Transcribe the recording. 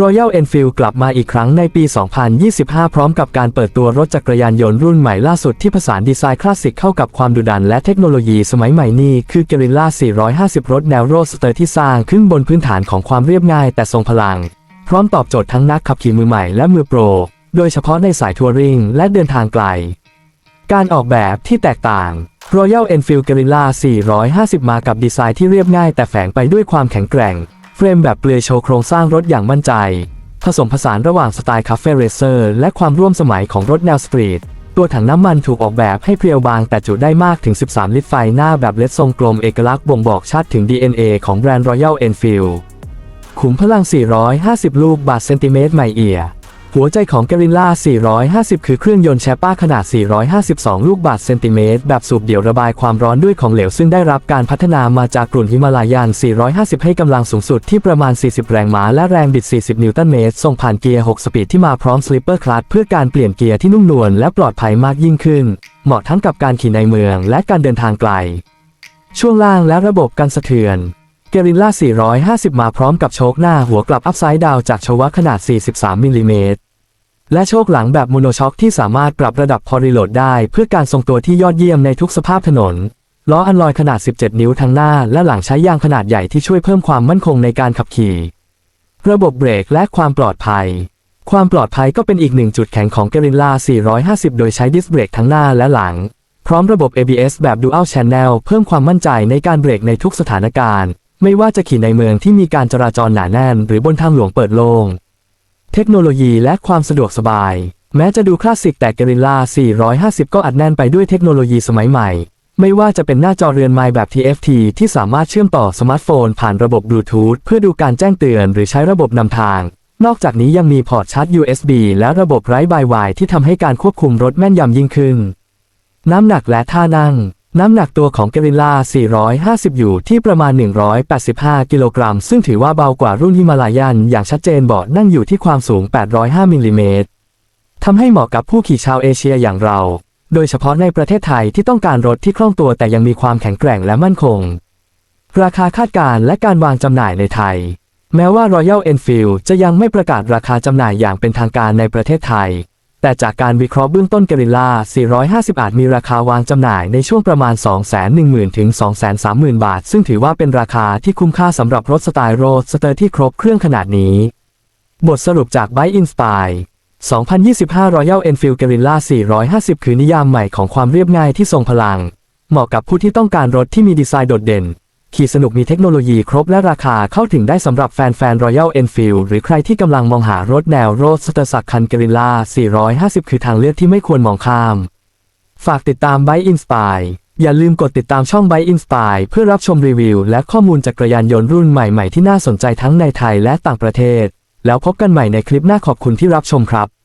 Royal Enfield กลับมาอีกครั้งในปี 2025 พร้อมกับการเปิดตัวรถจักรยานยนต์รุ่นใหม่ล่าสุดที่ผสานดีไซน์คลาสสิกเข้ากับความดุดันและเทคโนโลยีสมัยใหม่นี่คือ Guerrilla 450 รถแนวโรดสเตอร์ที่สร้างขึ้นบนพื้นฐานของความเรียบง่ายแต่ทรงพลัง พร้อมตอบโจทย์ทั้งนักขับขี่มือใหม่และมือโปร โดยเฉพาะในสายทัวริงและเดินทางไกล การออกแบบที่แตกต่าง Royal Enfield Guerrilla 450 มากับดีไซน์ที่เรียบง่ายแต่แฝงไปด้วยความแข็งแกร่ง เฟรมแบบเปลือยโชว์โครงสร้างรถอย่างมั่นใจ ผสมผสานระหว่างสไตล์คาเฟ่เรเซอร์และความร่วมสมัยของรถแนวสตรีทตัวถังน้ำมันถูกออกแบบให้เพรียวบางแต่จุได้มากถึง 13 ลิตรไฟหน้าแบบเล็ดทรงกลมเอกลักษณ์บ่งบอกชัดถึง DNA ของแบรนด์ Royal Enfield ขุมพลัง 450 ลูกบาทเซนติเมตรใหม่เอีย หัวใจของ g ก r ริ l ล่า 450 คือเครื่องยนต์แชปป้าขนาด 452 ลูกบาทเซนติเมตร แบบสูบเดี่ยวระบายความร้อนด้วยของเหลว ซึ่งได้รับการพัฒนามาจากกลุ่นฮิมาลายัน 450 ให้กำลังสูงสุดที่ประมาณ 40 แรงม้าและแรงบิด 40 นิวตันเมตร ส่งผ่านเกียร์ 6 สปีดที่มาพร้อมสลิปเปอร์คลัตเพื่อการเปลี่ยนเกียร์ที่นุ่มนวลและปลอดภัยมากยิ่งขึ้น เหมาะทั้งกับการขี่ในเมืองและการเดินทางไกล ช่วงล่างและระบบกันสะเทือน เกริลล่า 450 มาพร้อมกับโชคหน้าหัวกลับอัพไซด์ดาวจากชวะขนาด 43มิลลิเมตรและโชคหลังแบบโมโนช็อคที่สามารถปรับระดับพอรีโหลดได้เพื่อการทรงตัวที่ยอดเยี่ยมในทุกสภาพถนน ล้ออันลอยขนาด 17 นิ้วทั้งหน้าและหลังใช้ยางขนาดใหญ่ที่ช่วยเพิ่มความมั่นคงในการขับขี่ ระบบเบรกและความปลอดภัย ความปลอดภัยก็เป็นอีกหนึ่งจุดแข็งของ g กริ l ล่า 450 โดยใช้ดิสเบรกทั้งหน้าและหลัง พร้อมระบบ ABS แบบ Dual Channel เพิ่มความมั่นใจในการเบรกในทุกสถานการณ์ ไม่ว่าจะขี่ในเมืองที่มีการจราจรหนาแน่น หรือบนทางหลวงเปิดโล่ง เทคโนโลยีและความสะดวกสบาย แม้จะดูคลาสสิกแต่ g กริ l ล่า 450 ก็อัดแน่นไปด้วยเทคโนโลยีสมัยใหม่ ไม่ว่าจะเป็นหน้าจอเรือนไม้แบบ TFT ที่สามารถเชื่อมต่อสมาร์ทโฟน ผ่านระบบบลูทูธเพื่อดูการแจ้งเตือนหรือใช้ระบบนำทาง นอกจากนี้ยังมีพอร์ตชาร์จ USB และระบบไร้บายวายที่ทำให้การควบคุมรถแม่นยำยิ่งขึ้น น้ำหนักและท่านั่ง น้ำหนักตัวของ g กริ l ล่า450 อยู่ที่ประมาณ 185 กิโลกรัม ซึ่งถือว่าเบากว่ารุ่นฮิมาลายัน อย่างชัดเจนบาะนั่งอยู่ที่ความสูง 805 มิลลิเมตรทำให้เหมาะกับผู้ขี่ชาวเอเชียอย่างเรา โดยเฉพาะในประเทศไทยที่ต้องการรถที่คล่องตัวแต่ยังมีความแข็งแกร่งและมั่นคง ราคาคาดการณ์และการวางจำหน่ายในไทย แม้ว่า Royal Enfield จะยังไม่ประกาศราคาจำหน่ายอย่างเป็นทางการในประเทศไทย แต่จากการวิเคราะห์เบื้องต้น Guerrilla 450 อาจมีราคาวางจำหน่ายในช่วงประมาณ 210,000 ถึง 230,000 บาท ซึ่งถือว่าเป็นราคาที่คุ้มค่าสำหรับรถสไตล์โรดสเตอร์ที่ครบเครื่องขนาดนี้ บทสรุปจาก by Inspire 2025 Royal Enfield Guerrilla 450 คือนิยามใหม่ของความเรียบง่ายที่ทรงพลัง เหมาะกับผู้ที่ต้องการรถที่มีดีไซน์โดดเด่น ขี่สนุกมีเทคโนโลยีครบและราคาเข้าถึงได้สำหรับแฟนๆ Royal Enfield หรือใครที่กำลังมองหารถแนวโรดสเตอร์สักคัน Guerrilla 450 คือทางเลือกที่ไม่ควรมองข้าม ฝากติดตาม b y Inspire อย่าลืมกดติดตามช่อง b y Inspire เพื่อรับชมรีวิว และข้อมูลจักรยานยนต์รุ่นใหม่ๆ ที่น่าสนใจทั้งในไทยและต่างประเทศ แล้วพบกันใหม่ในคลิปหน้าขอบคุณที่รับชมครับ